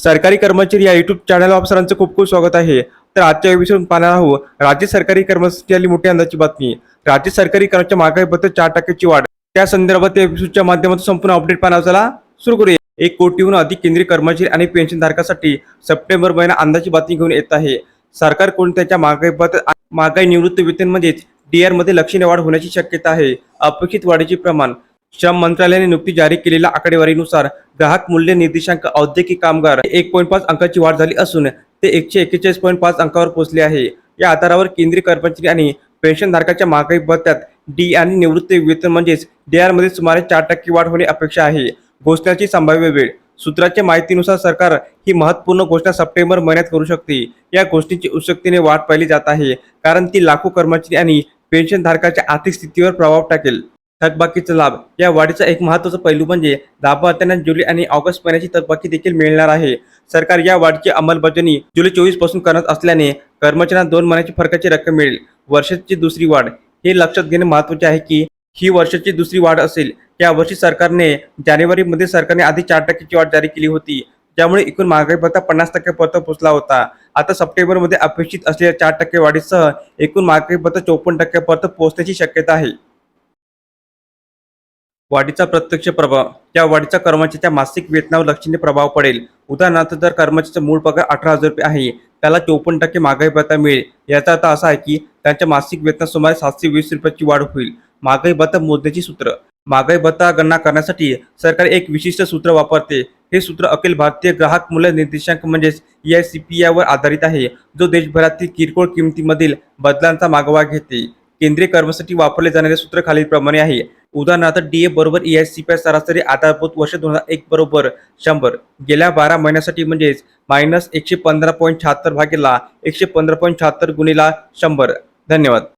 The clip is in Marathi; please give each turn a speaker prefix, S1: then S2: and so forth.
S1: सरकारी कर्मचारी या युट्यूब चॅनल ऑफिसरांचं खूप खूप स्वागत आहे. तर आजच्या एपिसोड पाहणार आहोत राज्य सरकारी कर्मचारी आली मोठी अंदाजची बातमी. राज्य सरकारी कर्मचारी महागाईबद्दल चार टक्क्याची वाढ. त्या संदर्भात या एपिसोडच्या माध्यमातून संपूर्ण अपडेट पाहण्याचा चला सुरू करूया. एक कोटीहून अधिक केंद्रीय कर्मचारी आणि पेन्शनधारकासाठी सप्टेंबर महिना अंदाजी बातमी घेऊन येत आहे. सरकार कोणत्याच्या महागाईबद्दल महागाई निवृत्त वेतन म्हणजेच डीआरमध्ये लक्षणीय वाढ होण्याची शक्यता आहे. अपेक्षित वाढीचे प्रमाण श्रम मंत्रालयाने नुकती जारी केलेल्या आकडेवारीनुसार ग्राहक मूल्य निर्देशांक औद्योगिक कामगार एक पॉईंट पाच अंकाची वाढ झाली असून ते एकशे एक्केचाळीस पॉईंट पाच अंकावर पोहोचले आहे. या आधारावर केंद्रीय कर्मचारी आणि पेन्शनधारकाच्या महागाई भत्त्यात डी आणि निवृत्ती वेतन म्हणजेच डीआरमध्ये सुमारे चार टक्के वाढ होणे अपेक्षा आहे. घोषणाची संभाव्य वेळ. सूत्राच्या माहितीनुसार सरकार ही महत्त्वपूर्ण घोषणा सप्टेंबर महिन्यात करू शकते. या घोषणेची उत्सुकतेने वाट पाहिली जात आहे. कारण ती लाखो कर्मचारी आणि पेन्शनधारकाच्या आर्थिक स्थितीवर प्रभाव टाकेल. थकबाकीचा लाभ. या वाढीचा एक महत्त्वाचा पैलू म्हणजे लाभार्थ्यांना जुलै आणि ऑगस्ट महिन्याची थकबाकी देखील मिळणार आहे. सरकार या वाढीची अंमलबजावणी जुलै चोवीसपासून करत असल्याने कर्मचाऱ्यांना दोन महिन्याची फरकाची रक्कम मिळेल. वर्षाची दुसरी वाढ. हे लक्षात घेणे महत्त्वाचे आहे की ही वर्षाची दुसरी वाढ असेल. या वर्षी सरकारने जानेवारीमध्ये सरकारने आधी चार टक्क्याची वाढ जारी केली होती. ज्यामुळे एकूण महागाई भत्ता पन्नास टक्क्यापर्यंत पोहोचला होता. आता सप्टेंबरमध्ये अपेक्षित असलेल्या चार टक्के वाढीसह एकूण महागाई भत्ता चोपन्न टक्क्यापर्यंत पोहोचण्याची शक्यता आहे. वाढीचा प्रत्यक्ष प्रभाव या वाढीचा कर्मचाऱ्याच्या मासिक वेतनावर लक्षणीय प्रभाव पडेल. उदाहरणार्थ जर कर्मचाऱ्याचा मूळ पगार अठरा हजार रुपये आहे त्याला चोपन्न टक्के महागाई भत्ता मिळेल. याचा अर्थ असा आहे की त्यांच्या मासिक वेतनात सुमारे सातशे वीस रुपयाची वाढ होईल. महागाई भत्ता मोजण्याची सूत्र. महागाई भत्ता गणना करण्यासाठी सरकार एक विशिष्ट सूत्र वापरते. हे सूत्र अखिल भारतीय ग्राहक मूल्य निर्देशांक म्हणजेच ई आय सी पी यावर आधारित आहे जो देशभरातील किरकोळ किमतीमधील बदलांचा मागोवा घेते. केंद्रीय कर्मसाठी वापरले जाणारे सूत्र खालीलप्रमाणे आहे. उदाहरणार्थ डीए बरोबर ई एस सी पी सरासरी आधारभूत वर्ष दोन हजार एक बरोबर शंभर. गेल्या बारा महिन्यासाठी म्हणजेच मायनस एकशे पंधरा पॉईंट शहात्तर भागेला एकशे पंधरा पॉईंट शहात्तर गुणिला शंभर. धन्यवाद.